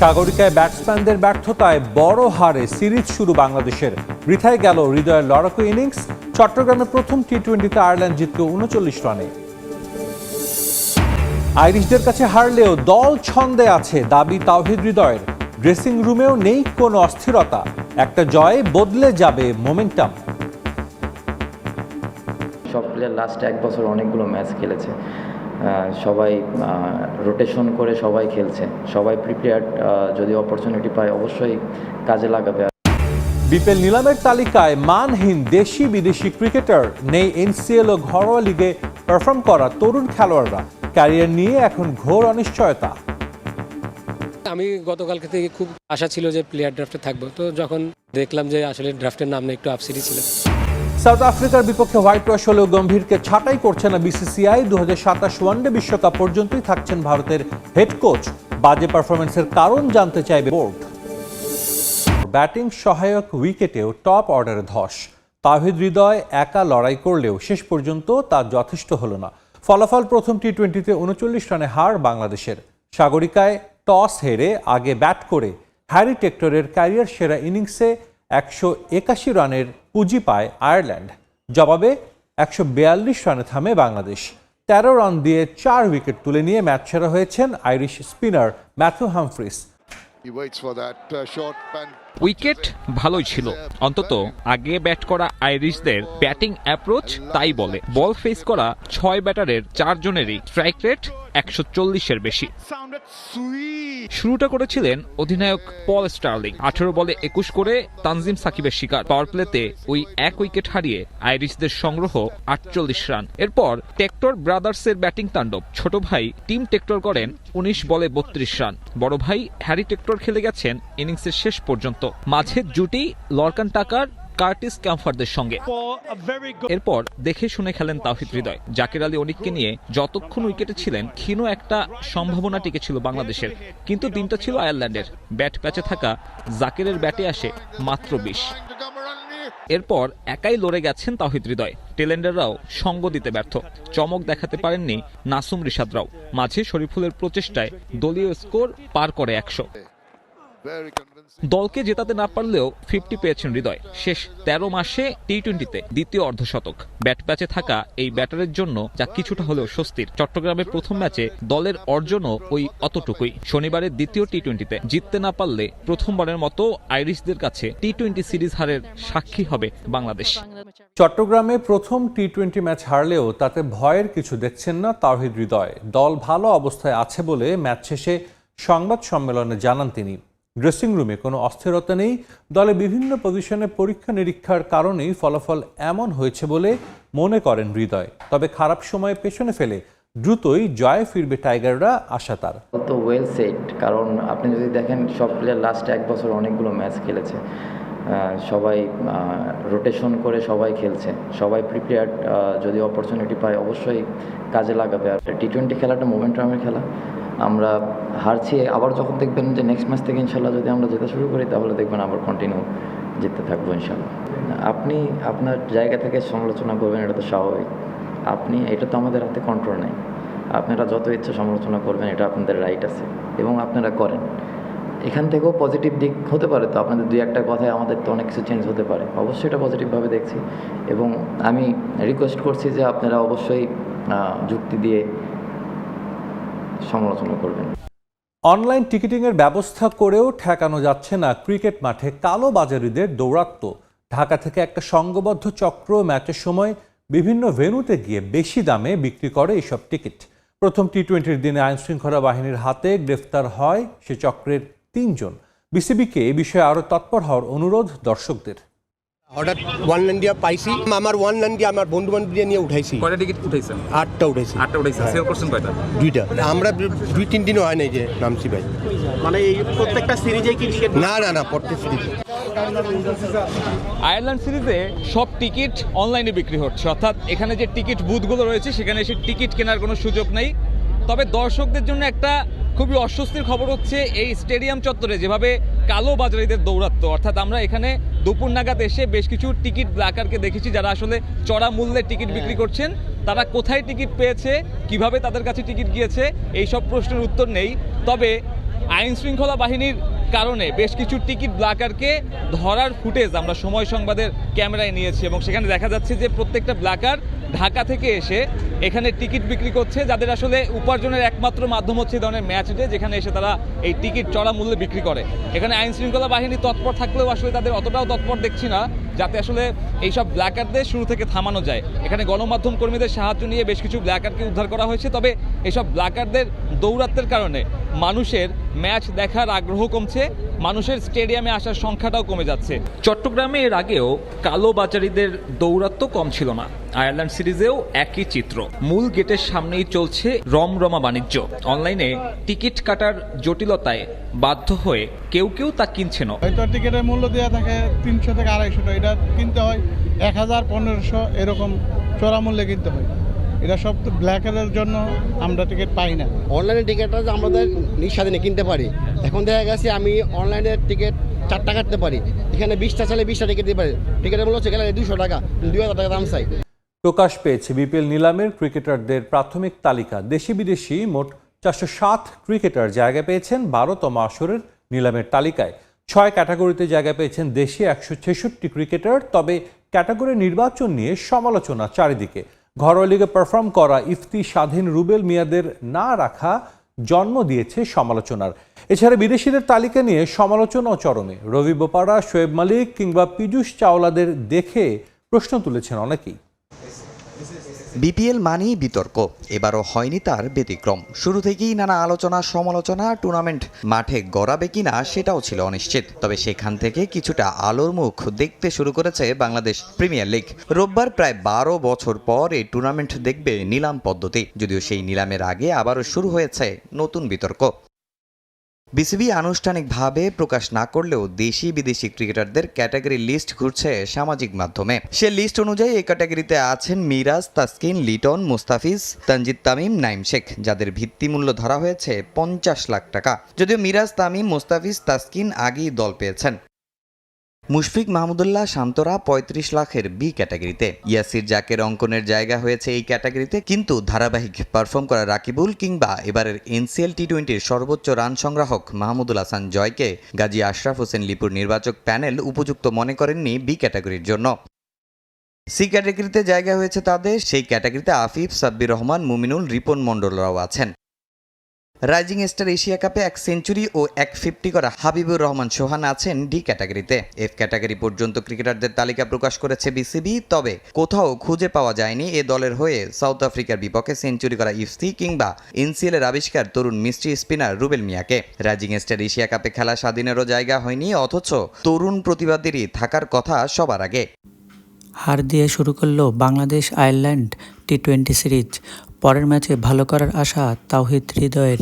সাগরিকায় ব্যাটসম্যানদের ব্যর্থতায় বড় হারে সিরিজ শুরু বাংলাদেশের। বৃথায় গেল হৃদয়ের লড়াকু ইনিংস চট্টগ্রামে প্রথম টি টোয়েন্টিতে আয়ারল্যান্ড জিতল উনচল্লিশ রানে। আইরিশদের কাছে হারলেও দল ছন্দে আছে দাবি তাওহিদ হৃদয়ের। ড্রেসিং রুমেও নেই কোনো অস্থিরতা। একটা জয়ে বদলে যাবে মোমেন্টাম সব প্লেয়ার লাস্ট এক বছর অনেকগুলো ম্যাচ খেলেছে। সবাই রোটেশন করে সবাই খেলছে। সবাই প্রিপেয়ার্ড যদি অপরচুনিটি পায় অবশ্যই কাজে লাগাবে। বিপিএল নিলামের তালিকায় মানহীন দেশি বিদেশি ক্রিকেটার নেই এনসিএল ও ঘরোয়া লিগে পারফর্ম করা তরুণ খেলোয়াড়রা। ক্যারিয়ার নিয়ে এখন ঘোর অনিশ্চয়তা। আমি গতকালকে থেকে খুব আশা ছিল যে প্লেয়ার ড্রাফটে থাকব। তো যখন দেখলাম যে আসলে ড্রাফটের নাম একটু আপসিডি ছিল সাউথ আফ্রিকার বিপক্ষে হোয়াইট ওয়াশ হলেও গম্ভীরকে ছাঁটাই করছে না বিসিসিআই। দু হাজার সাতাশ ওয়ানডে বিশ্বকাপ পর্যন্তই থাকছেন ভারতের হেড কোচ। বাজে পারফরমেন্সের কারণ জানতে চাইবে বোর্ড। ব্যাটিং সহায়ক উইকেটেও টপ অর্ডারে ধস। তাহিদ হৃদয় একা লড়াই করলেও শেষ পর্যন্ত তা যথেষ্ট হলো না। ফলাফল প্রথম টি টোয়েন্টিতে উনচল্লিশ রানে হার বাংলাদেশের। সাগরিকায় টস হেরে আগে ব্যাট করে হ্যারি টেক্টরের ক্যারিয়ার সেরা ইনিংসে একশো একাশি রানের পুঁজি পায় আয়ারল্যান্ড। জবাবে একশো বিয়াল্লিশ রানে থামে বাংলাদেশ। তেরো রান দিয়ে চার উইকেট তুলে নিয়ে ম্যাচ সেরা হয়েছেন Irish spinner Matthew Humphreys uh, wicket ভালোই ছিল। অন্তত আগে ব্যাট করা আইরিশদের ব্যাটিং অ্যাপ্রোচ তাই বলে। বল ফেস করা ছয় ব্যাটারের চারজনেরই। স্ট্রাইক রেট একশো চল্লিশের বেশি। শুরুটা করেছিলেন অধিনায়ক পল স্টার্লিং। আঠেরো বলে একুশ করে তানজিম সাকিবের শিকার। পাওয়ার প্লেতে ওই এক উইকেট হারিয়ে আইরিশদের সংগ্রহ আটচল্লিশ রান। এরপর টেক্টর ব্রাদার্সের ব্যাটিং তাণ্ডব। ছোট ভাই টিম টেক্টর করেন উনিশ বলে বত্রিশ রান। বড় ভাই হ্যারি টেক্টর খেলে গেছেন ইনিংসের শেষ পর্যন্ত। মাঝের জুটি লরকান টাকার কার্টিস ক্যাম্পারদের সঙ্গে। এরপর দেখে শুনে খেলেন তাওহিদ হৃদয়। জাকির আলী অনিককে নিয়ে যতক্ষণ উইকেটে ছিলেন ক্ষীণ একটা সম্ভাবনা টিকে ছিল বাংলাদেশের। কিন্তু দিনটা ছিল আয়ারল্যান্ডের। ব্যাট প্যাচে থাকা জাকিরের ব্যাটে আসে মাত্র বিশ. এরপর একাই লড়ে গেছেন তাহিদ হৃদয়। টেলেন্ডাররাও সঙ্গ দিতে ব্যর্থ। চমক দেখাতে পারেননি নাসুম রিশাদরাও মাঝে শরীফুলের প্রচেষ্টায় দলীয় স্কোর পার করে একশো. দলকে জেতাতে না পারলেও ফিফটি পেয়েছেন হৃদয়। শেষ তেরো মাসে টি টোয়েন্টিতে দ্বিতীয় অর্ধশতক। ব্যাট প্যাচে থাকা এই ব্যাটারের জন্য যা কিছুটা হলেও স্বস্তির, চট্টগ্রামের প্রথম ম্যাচে দলের অর্জনও ওই অতটুকুই। শনিবারের দ্বিতীয় টি টোয়েন্টিতে জিততে না পারলে প্রথমবারের মতো আইরিশদের কাছে টি টোয়েন্টি সিরিজ হারের সাক্ষী হবে বাংলাদেশ। চট্টগ্রামে প্রথম টি টোয়েন্টি ম্যাচ হারলেও তাতে ভয়ের কিছু দেখছেন না তাওহিদ হৃদয়। দল ভালো অবস্থায় আছে বলে ম্যাচ শেষে সংবাদ সম্মেলনে জানান তিনি। ড্রেসিং রুমে কোনো অস্থিরতা নেই। দলে বিভিন্ন পজিশনে পরীক্ষা নিরীক্ষার কারণেই ফলাফল এমন হয়েছে বলে মনে করেন হৃদয়। তবে খারাপ সময় পেছনে ফেলে দ্রুতই জয়ে ফিরবে টাইগাররা আশা তার। তো ওয়েল সেট কারণ আপনি যদি দেখেন, সব প্লেয়ার লাস্ট এক বছর অনেকগুলো ম্যাচ খেলেছে। সবাই রোটেশন করে সবাই খেলছে। সবাই প্রিপেয়ার্ড যদি অপরচুনিটি পায়, অবশ্যই কাজে লাগাবে। আর টি টোয়েন্টি খেলাটা মোমেন্টামের খেলা। আমরা হারছি, আবার যখন দেখবেন যে নেক্সট ম্যাচ থেকে ইনশাল্লাহ যদি আমরা যেতে শুরু করি, তাহলে দেখবেন আবার কন্টিনিউ জিততে থাকব ইনশাল্লাহ। আপনি আপনার জায়গা থেকে সমালোচনা করবেন, এটা তো স্বাভাবিক। আপনি, এটা তো আমাদের হাতে কন্ট্রোল নেই। আপনারা যত ইচ্ছা সমালোচনা করবেন, এটা আপনাদের রাইট আছে এবং আপনারা করেন। এখান থেকেও পজিটিভ দিক হতে পারে তো, আপনাদের দুই একটা কথায় আমাদের তো অনেক কিছু চেঞ্জ হতে পারে। অবশ্যই এটা পজিটিভভাবে দেখছি এবং আমি রিকোয়েস্ট করছি যে আপনারা অবশ্যই যুক্তি দিয়ে সমালোচনা করবেন। অনলাইন টিকিটিংয়ের ব্যবস্থা করেও ঠেকানো যাচ্ছে না ক্রিকেট মাঠে কালো বাজারিদের দৌরাত্ম্য। ঢাকা থেকে একটা সংঘবদ্ধ চক্র ম্যাচের সময় বিভিন্ন ভেন্যুতে গিয়ে বেশি দামে বিক্রি করে এইসব টিকিট। প্রথম টি টোয়েন্টির দিনে আইনশৃঙ্খলা বাহিনীর হাতে গ্রেফতার হয় সে চক্রের তিনজন। বিসিবিকে এ বিষয়ে আরও তৎপর হওয়ার অনুরোধ দর্শকদের। হঠাৎ ওয়ান লান্ডিয়া পাইছি। আমার ওয়ান লান্ডিয়া আমার বন্ধু বান্ধব নিয়ে উঠাইছি। কয়টা টিকিট উঠাইছেন আটটা উঠাইছি। আটটা উঠাইছেন সেল করছেন কয়টা? দুইটা। আমরা দুই তিন দিনও হয় নাই যে নামছি ভাই। মানে এই প্রত্যেকটা সিরিজে কি টিকিট না না না প্রত্যেক সিরিজ। আয়ারল্যান্ড সিরিজে সব টিকিট অনলাইনে বিক্রি হচ্ছে। অর্থাৎ এখানে যে টিকিট বুথগুলো রয়েছে সেখানে এসে টিকিট কেনার কোনো সুযোগ নেই। তবে দর্শকদের জন্য একটা খুবই অস্বস্তির খবর হচ্ছে এই স্টেডিয়াম চত্বরে যেভাবে কালো বাজারিদের দৌরাত্ম অর্থাৎ আমরা এখানে দুপুর নাগাদ এসে বেশ কিছু টিকিট ব্ল্যাকারকে দেখেছি যারা আসলে চড়া মূল্যে টিকিট বিক্রি করছেন। তারা কোথায় টিকিট পেয়েছে কীভাবে তাদের কাছে টিকিট গিয়েছে এই সব প্রশ্নের উত্তর নেই। তবে আইন শৃঙ্খলা বাহিনীর কারণে বেশ কিছু টিকিট ব্লাকারকে ধরার ফুটেজ আমরা সময় সংবাদের ক্যামেরায় নিয়েছি এবং সেখানে দেখা যাচ্ছে যে প্রত্যেকটা ব্লাকার ঢাকা থেকে এসে এখানে টিকিট বিক্রি করছে, যাদের আসলে উপার্জনের একমাত্র মাধ্যম হচ্ছে এই ধরনের ম্যাচ ডে যেখানে এসে তারা এই টিকিট চড়া মূল্যে বিক্রি করে। এখানে আইন শৃঙ্খলা বাহিনী তৎপর থাকলেও আসলে তাদের অতটাও তৎপর দেখছি না। যাতে আসলে এইসব ব্ল্যাকারদের শুরু থেকে থামানো যায়। এখানে গণমাধ্যম কর্মীদের সাহায্য নিয়ে বেশ কিছু ব্ল্যাকারকে উদ্ধার করা হয়েছে তবে এইসব ব্ল্যাকারদের দৌরাত্মের কারণে মানুষের ম্যাচ দেখার আগ্রহ কমছে মানুষের স্টেডিয়ামে আসার সংখ্যাটাও কমে যাচ্ছে। চট্টগ্রামে এর আগেও কালোবাজারিদের দৌরাত্ম্য কম ছিল না। আয়ারল্যান্ড সিরিজেও একই চিত্র। মূল গেটের সামনেই চলছে রমরমা বাণিজ্য। অনলাইনে টিকিট কাটার জটিলতায় বাধ্য হয়ে কেউ কেউ তা কিনছে না। হয়তো টিকিটের মূল্য দেওয়া থাকে তিনশো থেকে আড়াইশো টাকা এটা কিনতে হয় এক হাজার পনেরোশো এরকম চড়া মূল্যে কিনতে হয়। এটা সব তো ব্ল্যাকের জন্য আমরা টিকিট পাই না। অনলাইনে টিকিটটা যে আমাদের নিঃস্বাধীনে কিনতে পারি। এখন দেখা গেছে আমি অনলাইনে টিকিট চারটা কাটতে পারি। এখানে বিশটা চাইলে বিশটা টিকিট দিতে পারি। টিকিটের মূল্য হচ্ছে গেলে দুশো টাকা দুই হাজার টাকা দাম চাই। প্রকাশ পেয়েছে বিপিএল নিলামের ক্রিকেটারদের প্রাথমিক তালিকা। দেশি বিদেশি মোট চারশো সাত ক্রিকেটার জায়গা পেয়েছেন বারোতম আসরের নিলামের তালিকায়। ছয় ক্যাটাগরিতে জায়গা পেয়েছেন দেশে একশো ছেষট্টি ক্রিকেটার, তবে ক্যাটাগরি নির্বাচন নিয়ে সমালোচনা চারিদিকে। ঘরোয়া লিগে পারফর্ম করা ইফতি স্বাধীন রুবেল মিয়াদের না রাখা জন্ম দিয়েছে সমালোচনার। এছাড়া বিদেশিদের তালিকা নিয়ে সমালোচনাও চরমে। রবি বোপারা শোয়েব মালিক কিংবা পীযূষ চাওলাদের দেখে প্রশ্ন তুলেছেন অনেকেই। বিপিএল মানেই বিতর্ক। এবারও হয়নি তার ব্যতিক্রম। শুরু থেকেই নানা আলোচনা, সমালোচনা, টুর্নামেন্ট মাঠে গড়াবে কিনা সেটাও ছিল অনিশ্চিত। তবে সেখান থেকে কিছুটা আলোর মুখ দেখতে শুরু করেছে বাংলাদেশ প্রিমিয়ার লিগ। রোববার প্রায় বারো বছর পর এই টুর্নামেন্ট দেখবে নিলাম পদ্ধতি। যদিও সেই নিলামের আগে আবারও শুরু হয়েছে নতুন বিতর্ক। বিসিবি আনুষ্ঠানিকভাবে প্রকাশ না করলেও দেশি বিদেশি ক্রিকেটারদের ক্যাটাগরি লিস্ট ঘুরছে সামাজিক মাধ্যমে। সে লিস্ট অনুযায়ী এই ক্যাটাগরিতে আছেন মিরাজ, তাসকিন, লিটন, মুস্তাফিজ, তানজিদ তামিম, নাইম শেখ, যাদের ভিত্তিমূল্য ধরা হয়েছে পঞ্চাশ লাখ টাকা। যদিও মিরাজ, তামিম, মুস্তাফিজ, তাসকিন আগেই দল পেয়েছেন। মুশফিক মাহমুদুল্লাহ শান্তরা পঁয়ত্রিশ লাখের বি ক্যাটাগরিতে। ইয়াসির জাকের অঙ্কনের জায়গা হয়েছে এই ক্যাটাগরিতে, কিন্তু ধারাবাহিক পারফর্ম করা রাকিবুল কিংবা এবারের এনসিএল টি টোয়েন্টির সর্বোচ্চ রান সংগ্রাহক মাহমুদুল হাসান জয়কে গাজী আশরাফ হোসেন লিপুর নির্বাচক প্যানেল উপযুক্ত মনে করেননি বি ক্যাটাগরির জন্য। সি ক্যাটাগরিতে জায়গা হয়েছে তাদের, সেই ক্যাটাগরিতে আফিফ, সাব্বির রহমান, মুমিনুল, রিপন মণ্ডলরাও আছেন। রাইজিং স্টার এশিয়া কাপে এক সেঞ্চুরি ও এক ফিফটি করা হাবিবুর রহমান সোহান আছেন ডি ক্যাটাগরিতে। এফ ক্যাটাগরি পর্যন্ত ক্রিকেটারদের তালিকা প্রকাশ করেছে বিসিবি, তবে কোথাও খুঁজে পাওয়া যায়নি এ দলের হয়ে সাউথ আফ্রিকার বিপক্ষে সেঞ্চুরি করা ইফসি কিংবা এনসিএল এর আবিষ্কার তরুণ মিস্ট্রি স্পিনার রুবেল মিয়াকে। রাইজিং স্টার এশিয়া কাপে খেলা স্বাধীনেরও জায়গা হয়নি, অথচ তরুণ প্রতিবাদেরই থাকার কথা সবার আগে। হার দিয়ে শুরু করল Bangladesh Ireland T twenty series. পরের ম্যাচে ভালো করার আশা তাওহিদ হৃদয়ের।